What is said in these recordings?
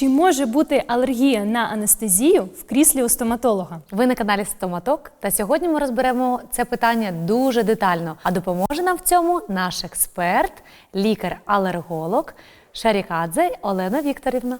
Чи може бути алергія на анестезію в кріслі у стоматолога? Ви на каналі Стоматок, та сьогодні ми розберемо це питання дуже детально. А допоможе нам в цьому наш експерт, лікар-алерголог Шарікадзе Олена Вікторівна.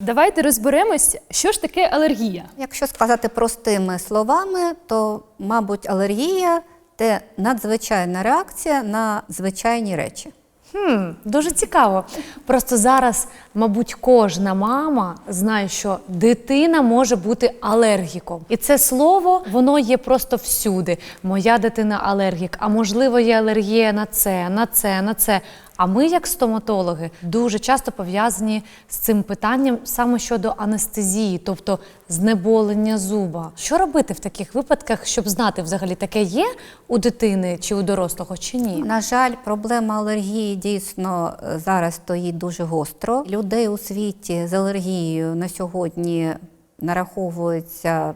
Давайте розберемось, що ж таке алергія. Якщо сказати простими словами, то, мабуть, алергія це надзвичайна реакція на звичайні речі. Хм, дуже цікаво. Просто зараз, мабуть, кожна мама знає, що дитина може бути алергіком. І це слово воно є просто всюди. Моя дитина алергік, а можливо, є алергія на це, на це, на це. А ми, як стоматологи, дуже часто пов'язані з цим питанням саме щодо анестезії, тобто знеболення зуба. Що робити в таких випадках, щоб знати, взагалі таке є у дитини чи у дорослого, чи ні? На жаль, проблема алергії дійсно е, зараз стоїть дуже гостро. Людей у світі з алергією на сьогодні нараховується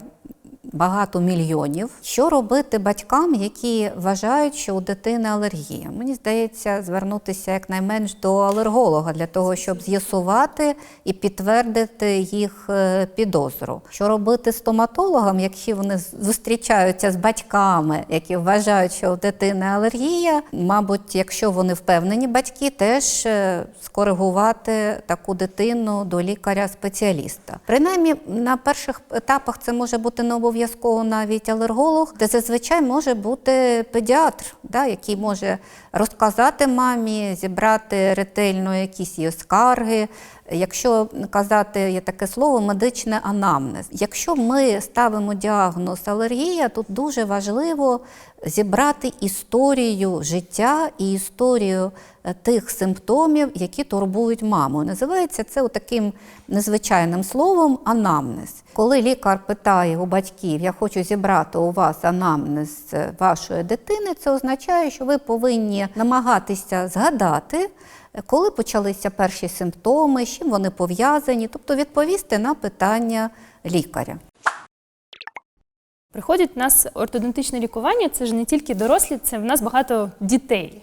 багато мільйонів. Що робити батькам, які вважають, що у дитини алергія? Мені здається, звернутися якнайменш до алерголога для того, щоб з'ясувати і підтвердити їх е, підозру. Що робити стоматологам, якщо вони зустрічаються з батьками, які вважають, що у дитини алергія? Мабуть, якщо вони впевнені батьки, теж е, скоригувати таку дитину до лікаря-спеціаліста. Принаймні, на перших етапах це може бути не обов'язково навіть алерголог, де зазвичай може бути педіатр, да, який може розказати мамі, зібрати ретельно якісь її скарги. Якщо казати є таке слово медичний анамнез. Якщо ми ставимо діагноз алергія, тут дуже важливо зібрати історію життя і історію е, тих симптомів, які турбують маму. Називається це таким незвичайним словом анамнез. Коли лікар питає у батьків, я хочу зібрати у вас анамнез е, вашої дитини, це означає, що ви повинні намагатися згадати. Коли почалися перші симптоми, з чим вони пов'язані, тобто відповісти на питання лікаря. Приходять в нас ортодонтичне лікування, це ж не тільки дорослі, це в нас багато дітей.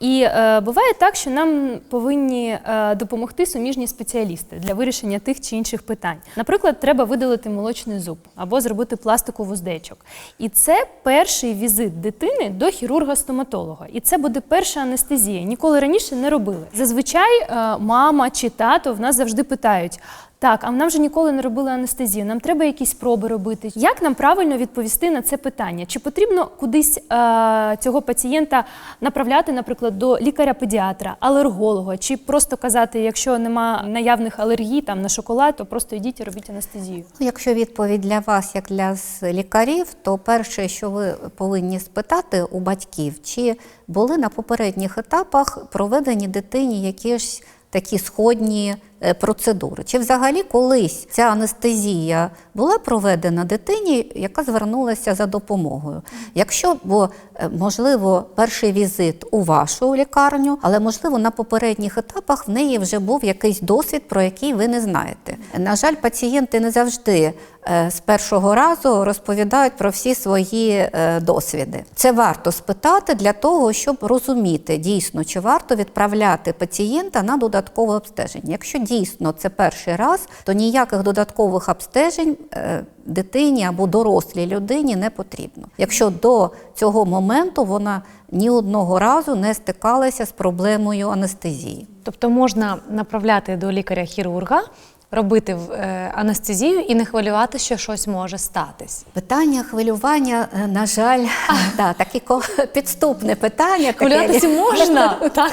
І е, буває так, що нам повинні е, допомогти суміжні спеціалісти для вирішення тих чи інших питань. Наприклад, треба видалити молочний зуб або зробити пластику вуздечок. І це перший візит дитини до хірурга-стоматолога. І це буде перша анестезія. Ніколи раніше не робили. Зазвичай е, мама чи тато в нас завжди питають. Так, а нам же ніколи не робили анестезію. Нам треба якісь проби робити. Як нам правильно відповісти на це питання? Чи потрібно кудись е, цього пацієнта направляти, наприклад, до лікаря-педіатра, алерголога, чи просто казати, якщо нема наявних алергій там на шоколад, то просто йдіть і робіть анестезію? Ну, Якщо відповідь для вас, як для лікарів, то перше, що ви повинні спитати у батьків, чи були на попередніх етапах проведені дитині якісь такі сходні процедури. Чи взагалі колись ця анестезія була проведена дитині, яка звернулася за допомогою? Якщо, бо е, можливо, перший візит у вашу лікарню, але можливо на попередніх етапах в неї вже був якийсь досвід, про який ви не знаєте. На жаль, пацієнти не завжди е, з першого разу розповідають про всі свої е, досвіди. Це варто спитати для того, щоб розуміти дійсно, чи варто відправляти пацієнта на додаткове обстеження. Якщо дійсно це перший раз, то ніяких додаткових обстежень е, дитині або дорослій людині не потрібно. Якщо до цього моменту вона ні одного разу не стикалася з проблемою анестезії. Тобто можна направляти до лікаря-хірурга, робити е, анестезію і не хвилювати, що щось може статись. Питання хвилювання, е, на жаль, да, таке підступне питання. Хвилюватися можна, так,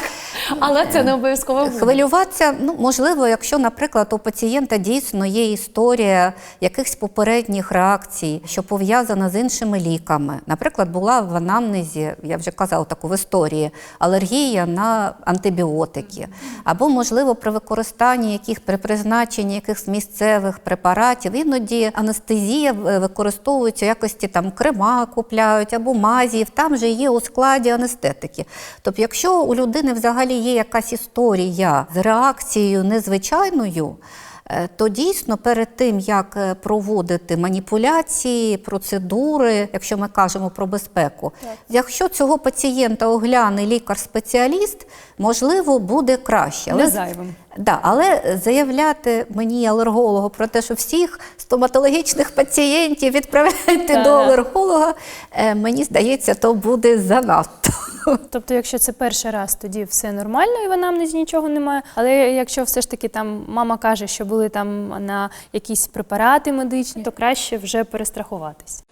але це не обов'язково. буде. Хвилюватися, ну можливо, якщо, наприклад, у пацієнта дійсно є історія якихось попередніх реакцій, що пов'язана з іншими ліками. Наприклад, була в анамнезі, я вже казала таку в історії, алергія на антибіотики, або, можливо, при використанні яких при призначенні якихось місцевих препаратів, іноді анестезія е, використовується в якості там крема купляють або мазів, там же є у складі анестетики. Тобто, якщо у людини взагалі є якась історія з реакцією незвичайною, е, то дійсно перед тим, як е, проводити маніпуляції, процедури, якщо ми кажемо про безпеку, якщо цього пацієнта огляне лікар-спеціаліст, можливо, буде краще. Не зайвим. Да, але заявляти мені алергологу про те, що всіх стоматологічних пацієнтів відправляйте Так. до алерголога, е, мені здається, то буде занадто. Тобто, якщо це перший раз, тоді все нормально і в анамнезі нічого немає. Але якщо все ж таки там мама каже, що були там на якісь препарати медичні, то краще вже перестрахуватись.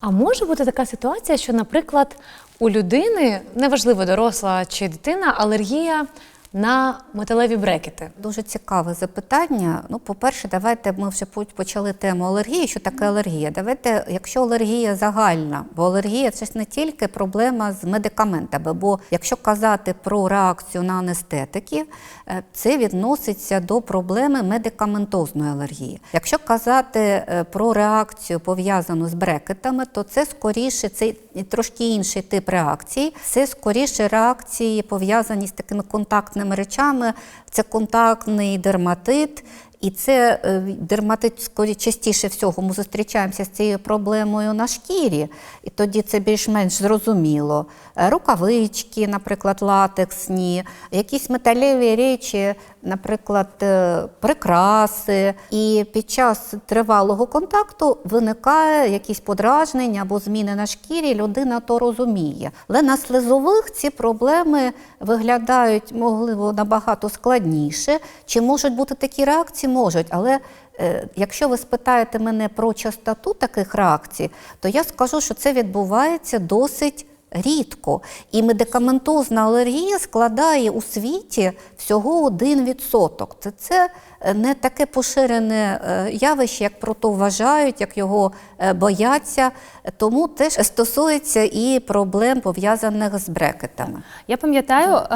А може бути така ситуація, що, наприклад, у людини, неважливо доросла чи дитина, алергія на металеві брекети. Дуже цікаве запитання. Ну, по-перше, давайте ми вже почали тему алергії. Що таке алергія? Давайте, якщо алергія загальна, бо алергія це ж не тільки проблема з медикаментами. Бо якщо казати про реакцію на анестетики, е, це відноситься до проблеми медикаментозної алергії. Якщо казати е, про реакцію пов'язану з брекетами, то це скоріше це трошки інший тип реакції. Це скоріше реакції пов'язані з такими контактними речами. Це контактний дерматит. І це е, дерматит скоріше частіше всього ми зустрічаємося з цією проблемою на шкірі, і тоді це більш-менш зрозуміло. Е, Рукавички, наприклад, латексні, якісь металеві речі, наприклад, е, прикраси. І під час тривалого контакту виникає якісь подражнення або зміни на шкірі, людина то розуміє. Але на слизових ці проблеми виглядають, можливо, набагато складніше. Чи можуть бути такі реакції? Можуть, але е, якщо ви спитаєте мене про частоту таких реакцій, то я скажу, що це відбувається досить рідко. І медикаментозна алергія складає у світі всього 1%. Це, це не таке поширене е, явище, як про то вважають, як його е, бояться. Тому теж стосується і проблем пов'язаних з брекетами. Я пам'ятаю, е,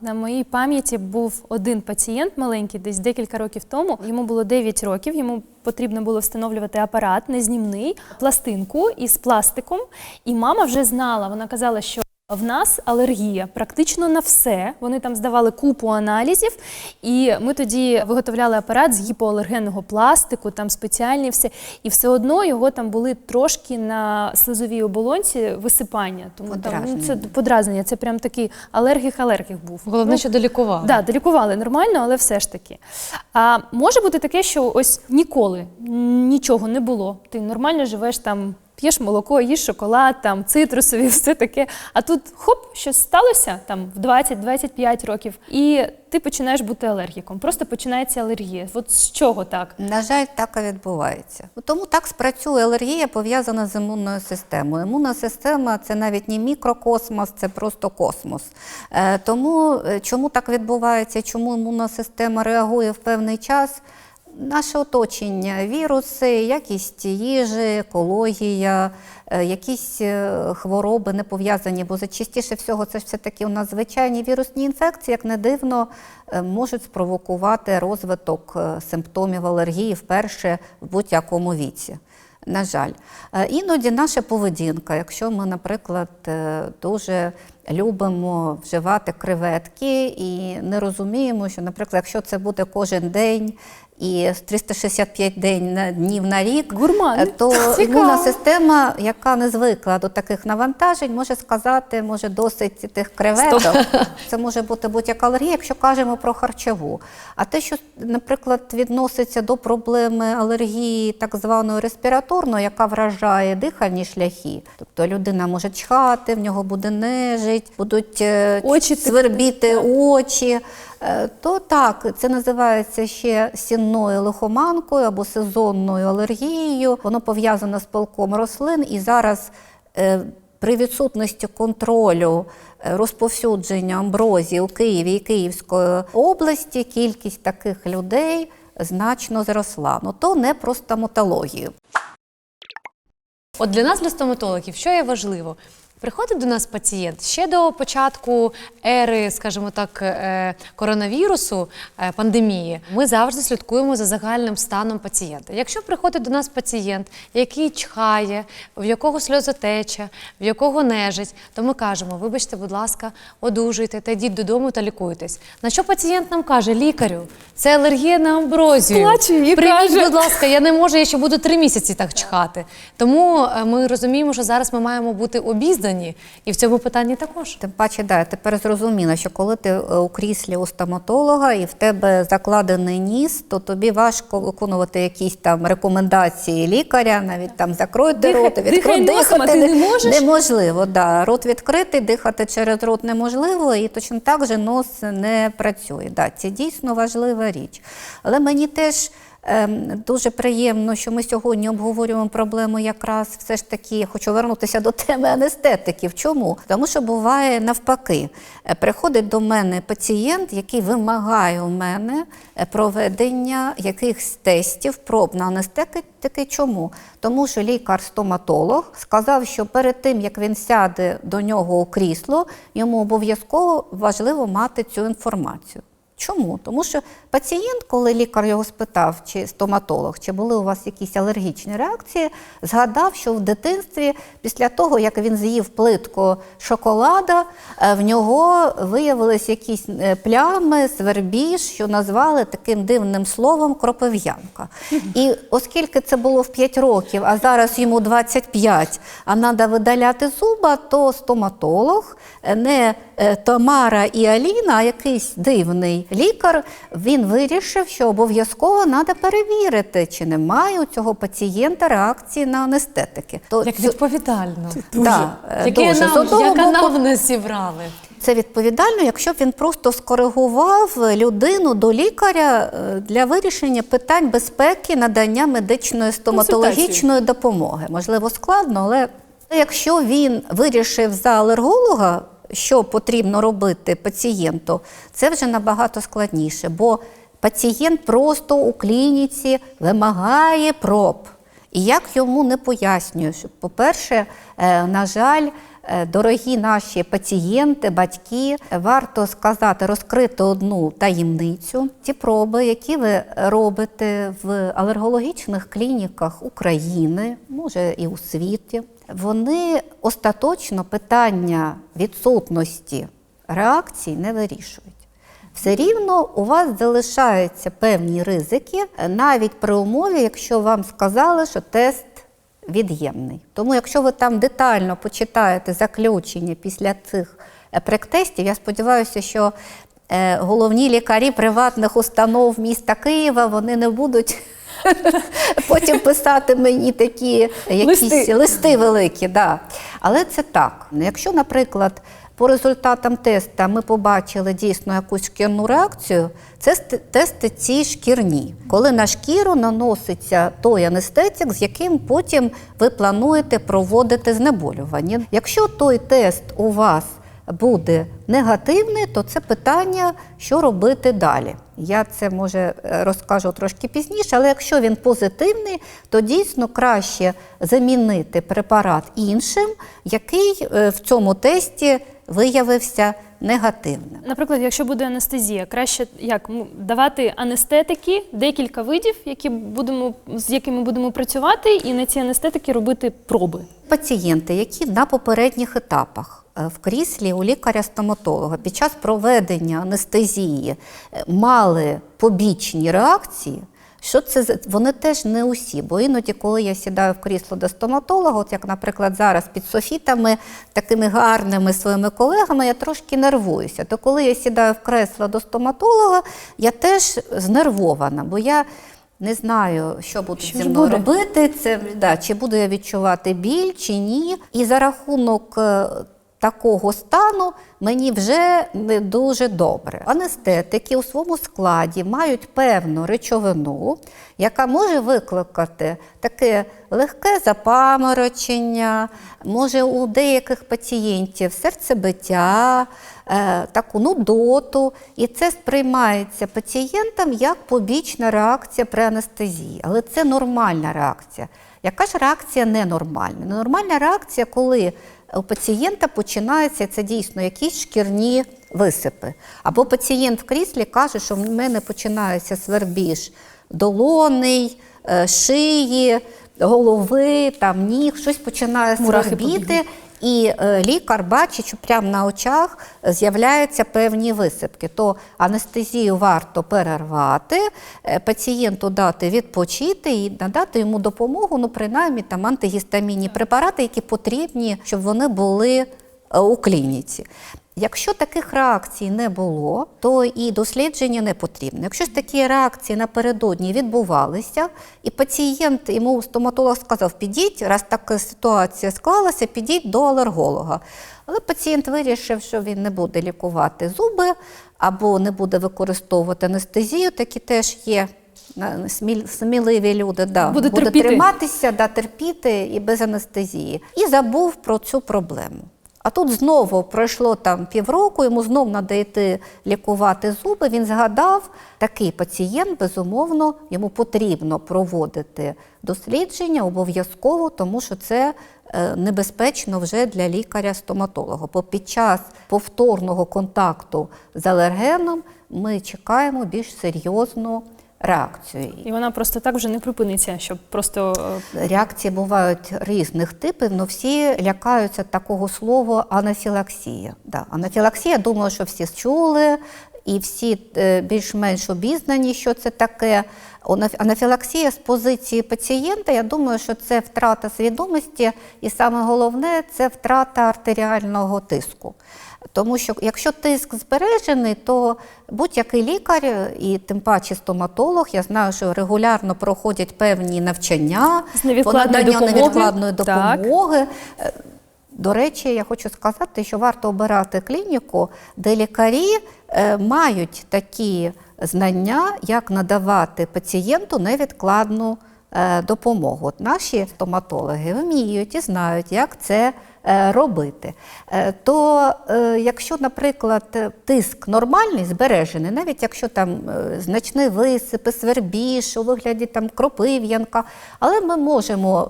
на моїй пам'яті був один пацієнт маленький, десь декілька років тому. Йому було 9 років. Йому потрібно було встановлювати апарат незнімний, пластинку із пластиком. І мама вже знала. Вона казала, що. В нас алергія практично на все. Вони там здавали купу аналізів, і ми тоді виготовляли апарат з гіпоалергенного пластику, там спеціальні все. І все одно його там були трошки на слизовій оболонці висипання. Тому там ну, це Подразнення. подразнення. Це прям такий алергік-алергік був. Головне, що долікували. Да, долікували нормально, але все ж таки. А може бути таке, що ось ніколи нічого не було. Ти нормально живеш там, п'єш молоко, їш шоколад, там цитрусові, все таке. А тут хоп, щось сталося там в 20-25 років, і ти починаєш бути алергіком. Просто починається алергія. От з чого так? На жаль, так і відбувається. Тому так спрацює алергія, пов'язана з імунною системою. Імунна система це навіть не мікрокосмос, це просто космос. Е, Тому е, чому так відбувається, чому імунна система реагує в певний час? Наше оточення, віруси, якість їжі, екологія, е, якісь е, хвороби не пов'язані, бо частіше всього це ж все-таки у нас звичайні вірусні інфекції, як не дивно, е, можуть спровокувати розвиток симптомів алергії вперше в будь-якому віці. На жаль, іноді наша поведінка, якщо ми, наприклад, дуже любимо вживати креветки і не розуміємо, що, наприклад, якщо це буде кожен день і 365 день днів на рік, Гурмани. е, то імунна система, яка не звикла до таких навантажень, може сказати, може досить тих креветок. Це може бути будь-яка алергія, якщо кажемо про харчову. А те, що, наприклад, відноситься до проблеми алергії так званої респіраторної, яка вражає дихальні шляхи, тобто людина може чхати, в нього буде нежить, будуть е, Очі свербіти очі. Е, То так, це називається ще сінною лихоманкою або сезонною алергією. Воно пов'язано з пилком рослин і зараз. е, При відсутності контролю е, розповсюдження амброзії у Києві і Київської області кількість таких людей значно зросла. Ну то не про стоматологію. От для нас, для стоматологів, що є важливо? Приходить до нас пацієнт ще до початку ери, скажімо так, е, коронавірусу, е, пандемії. Ми завжди слідкуємо за загальним станом пацієнта. Якщо приходить до нас пацієнт, який чхає, в якого сльозотеча, в якого нежить, то ми кажемо: вибачте, будь ласка, одужуйте та йдіть додому та лікуйтесь. На що пацієнт нам каже: лікарю, це алергія на амброзію. Плаче і Прийміть, каже. будь ласка, я не можу, я ще буду три місяці так чхати. Тому е, ми розуміємо, що зараз ми маємо бути обізнані, і в цьому питанні також. Тим паче, да, я тепер зрозуміла, що коли ти е, у кріслі у стоматолога і в тебе закладений ніс, то тобі важко виконувати якісь там рекомендації лікаря, навіть там закройте Дихай- рот, дихай відкройте носом, а ти не можеш? Неможливо, да. Рот відкритий, дихати через рот неможливо, і точно так же нос не працює. Да, це дійсно важлива річ. Але мені теж. Ем, Дуже приємно, що ми сьогодні обговорюємо проблему якраз все ж таки, я хочу вернутися до теми анестетиків. Чому? Тому що буває навпаки. Е, Приходить до мене пацієнт, який вимагає у мене е, проведення якихось тестів, проб на анестетики. Чому? Тому що лікар-стоматолог сказав, що перед тим, як він сяде до нього у крісло, йому обов'язково важливо мати цю інформацію. Чому? Тому що пацієнт, коли лікар його спитав, чи стоматолог, чи були у вас якісь алергічні реакції, згадав, що в дитинстві, після того, як він з'їв плитку шоколада, е, в нього виявились якісь е, плями, свербіж, що назвали таким дивним словом кропив'янка. І оскільки це було в 5 років, а зараз йому 25, а треба видаляти зуба, то стоматолог, е, не Тамара і Аліна, а якийсь дивний лікар, він вирішив, що обов'язково треба перевірити, чи немає у цього пацієнта реакції на анестетики. То Як цю- відповідально. Да, е, Яке дуже. Нам, яка нам не зібрали. це відповідально, якщо б він просто скоригував людину до лікаря е, для вирішення питань безпеки надання медичної стоматологічної допомоги. Можливо, складно, але якщо він вирішив за алерголога, що потрібно робити пацієнту, це вже набагато складніше, бо пацієнт просто у клініці вимагає проб. І як йому не пояснюю, по-перше, е, на жаль, дорогі наші пацієнти, батьки, е, варто сказати, розкрити одну таємницю. Ті проби, які ви робите в алергологічних клініках України, може і у світі, вони остаточно питання відсутності реакцій не вирішують все рівно у вас залишаються певні ризики, е, навіть при умові, якщо вам сказали, що тест від'ємний. Тому, якщо ви там детально почитаєте заключення після цих пректестів, прек-тестів, я сподіваюся, що е, головні лікарі приватних установ міста Києва вони не будуть. Потім писати мені такі якісь Листи. листи, великі, да. але це так. Якщо, наприклад, по результатам теста ми побачили дійсно якусь шкірну реакцію, це ст- тести ці шкірні, коли на шкіру наноситься той анестетик, з яким потім ви плануєте проводити знеболювання. Якщо той тест у вас буде негативний, то це питання, що робити далі. Я це може е, розкажу трошки пізніше, але якщо він позитивний, то дійсно краще замінити препарат іншим, який е, в цьому тесті виявився негативним. Наприклад, якщо буде анестезія, краще як давати анестетики, декілька видів, які будемо з якими будемо працювати, і на ці анестетики робити проби. Пацієнти, які на попередніх етапах е, в кріслі у лікаря-стоматолога під час проведення анестезії е, мали побічні реакції. Що це вони теж не усі, бо іноді, коли я сідаю в крісло до стоматолога, от як, наприклад, зараз під софітами, такими гарними своїми колегами, я трошки нервуюся. То коли я сідаю в кресло до стоматолога, я теж знервована, бо я не знаю, що будуть Що зі мною буде? робити. Це да, чи буду я відчувати біль, чи ні. І за рахунок е, такого стану мені вже не дуже добре. Анестетики у своєму складі мають певну речовину, яка може викликати таке легке запаморочення, може у деяких пацієнтів серцебиття, е, таку нудоту, і це сприймається пацієнтам як побічна реакція при анестезії. Але це нормальна реакція. Яка ж реакція ненормальна? Ненормальна реакція, коли у пацієнта починаються це дійсно якісь шкірні висипи. Або пацієнт в кріслі каже, що в мене починається свербіж долоней, е, шиї, голови, там ніг, щось починає свербіти. І е, лікар бачить, що прямо на очах з'являються певні висипки. То анестезію варто перервати, е, пацієнту дати відпочити і надати йому допомогу, ну принаймні там антигістамінні препарати, які потрібні, щоб вони були е, у клініці. Якщо таких реакцій не було, то і дослідження не потрібно. Якщо ж такі реакції напередодні відбувалися, і пацієнт йому стоматолог сказав, підіть, раз така ситуація склалася, підіть до алерголога. Але пацієнт вирішив, що він не буде лікувати зуби або не буде використовувати анестезію, такі теж є. Сміливі люди, да, Буде терпіти. триматися, да, терпіти і без анестезії. І забув про цю проблему. А тут знову пройшло там півроку, йому знов треба йти лікувати зуби. Він згадав, такий пацієнт, безумовно, йому потрібно проводити дослідження обов'язково, тому що це е, небезпечно вже для лікаря-стоматолога. Бо під час повторного контакту з алергеном ми чекаємо більш серйозну реакцію. І вона просто так вже не припиниться, щоб просто е, Реакції бувають різних типів, але всі лякаються такого слова анафілаксія. Да. Анафілаксія, думаю, що всі чули, і всі е, більш-менш обізнані, що це таке. Анафілаксія з позиції пацієнта, я думаю, що це втрата свідомості, і саме головне це втрата артеріального тиску. Тому що якщо тиск збережений, то будь-який лікар і тим паче стоматолог, я знаю, що регулярно проходять певні навчання З невідкладної допомоги. невідкладної допомоги. Е, До речі, я хочу сказати, що варто обирати клініку, де лікарі е, мають такі знання, як надавати пацієнту невідкладну е, допомогу. От наші стоматологи вміють і знають, як це е, робити. Е, То е, якщо, наприклад, е, тиск нормальний, збережений, навіть якщо там значні значний висип, свербіж у вигляді там кропив'янка, але ми можемо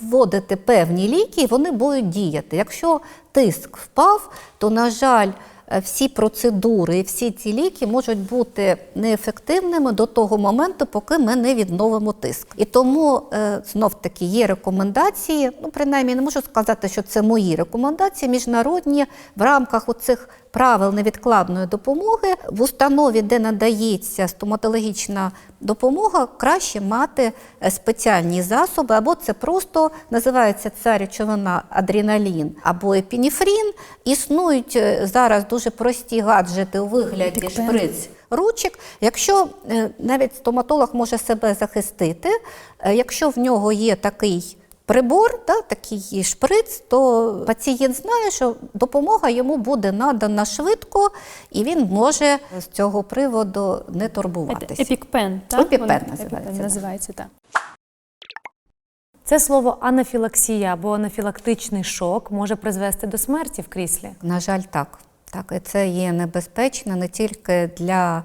вводити певні ліки, і вони будуть діяти. Якщо тиск впав, то, на жаль, е, всі процедури всі ці ліки можуть бути неефективними до того моменту, поки ми не відновимо тиск. І тому е, знов таки є рекомендації. Ну, принаймні, не можу сказати, що це мої рекомендації, міжнародні в рамках оцих правил невідкладної допомоги в установі, де надається стоматологічна допомога, краще мати е, спеціальні засоби, або це просто називається ця речовина адреналін або епінефрін. Існують е, зараз дуже прості гаджети у вигляді Епікпен. шприц ручок. Якщо е, навіть стоматолог може себе захистити, якщо в нього є такий прибор, да, такий шприц, то пацієнт знає, що допомога йому буде надана швидко, і він може з цього приводу не турбуватися. епікпен, так? Епікпен називається, епікпен називається так. Це слово анафілаксія або анафілактичний шок може призвести до смерті в кріслі. На жаль, так. Так, і це є небезпечно не тільки для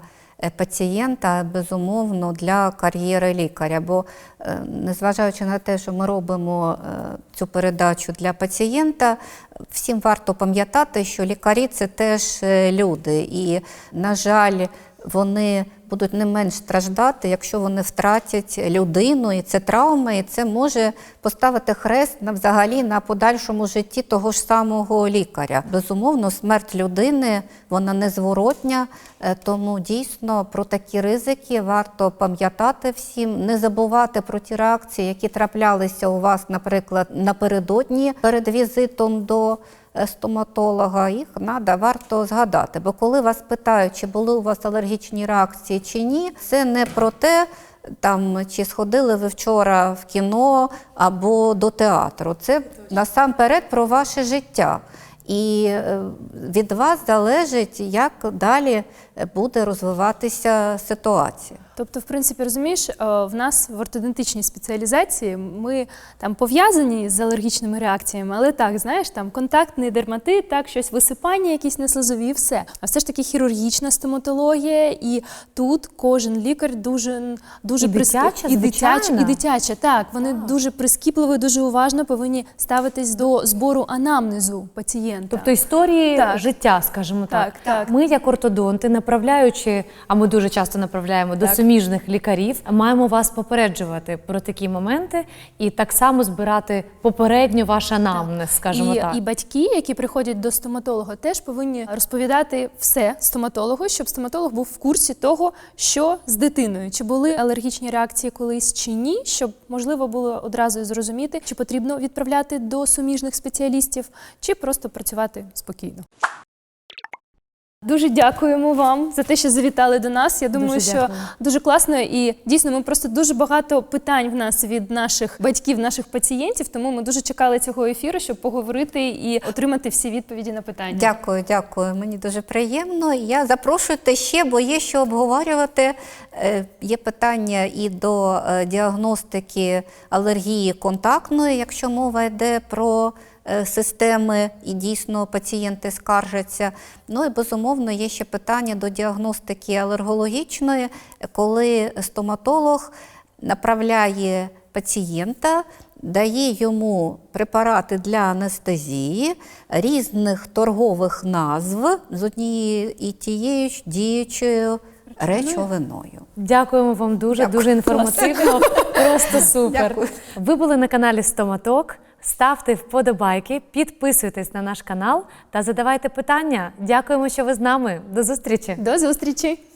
пацієнта, безумовно для кар'єри лікаря. Бо е, незважаючи на те, що ми робимо е, цю передачу для пацієнта, всім варто пам'ятати, що лікарі це теж е, люди. І, на жаль, вони будуть не менш страждати, якщо вони втратять людину, і це травма, і це може поставити хрест на взагалі на подальшому житті того ж самого лікаря. Безумовно, смерть людини вона незворотня, е, тому дійсно про такі ризики варто пам'ятати всім, не забувати про ті реакції, які траплялися у вас, наприклад, напередодні перед візитом до стоматолога, їх надо, варто згадати. Бо коли вас питають, чи були у вас алергічні реакції чи ні, це не про те, там, чи сходили ви вчора в кіно або до театру. Це насамперед про ваше життя. І е, від вас залежить, як далі е, буде розвиватися ситуація. Тобто, в принципі, розумієш, е, в нас в ортодонтичній спеціалізації ми там пов'язані з алергічними реакціями, але так, знаєш, там контактний дерматит, так, щось висипання, якісь наслизові, і все. А все ж таки хірургічна стоматологія, і тут кожен лікар дуже дуже І дитяча, і дитяча, і дитяча. Так, вони дуже прискіпливо, дуже уважно повинні ставитись до збору анамнезу пацієнта. Тобто історії Так. життя, скажімо так. Так, так. Ми, як ортодонти, направляючи, а ми дуже часто направляємо до суміжних лікарів, маємо вас попереджувати про такі моменти і так само збирати попередньо ваш анамнез, скажімо і, так. і батьки, які приходять до стоматолога, теж повинні розповідати все стоматологу, щоб стоматолог був в курсі того, що з дитиною, чи були алергічні реакції колись чи ні, щоб можливо було одразу зрозуміти, чи потрібно відправляти до суміжних спеціалістів, чи просто працювати спокійно. Дуже дякуємо вам за те, що завітали до нас. Я думаю, Дуже що дякую. дуже класно і дійсно ми просто дуже багато питань в нас від наших батьків, наших пацієнтів. Тому ми дуже чекали цього ефіру, щоб поговорити і отримати всі відповіді на питання. Дякую, дякую. Мені дуже приємно. Я запрошуйте ще, бо є що обговорювати. Е, Є питання і до е, діагностики алергії контактної, якщо мова йде про системи, і дійсно пацієнти скаржаться. Ну і безумовно є ще питання до діагностики алергологічної, коли стоматолог направляє пацієнта, дає йому препарати для анестезії різних торгових назв з однією і тією ж діючою речовиною. Дякуємо вам дуже, Дякую. дуже інформативно. Просто супер. Дякую. Ви були на каналі Стоматок. Ставте вподобайки, підписуйтесь на наш канал та задавайте питання. Дякуємо, що ви з нами. До зустрічі! До зустрічі!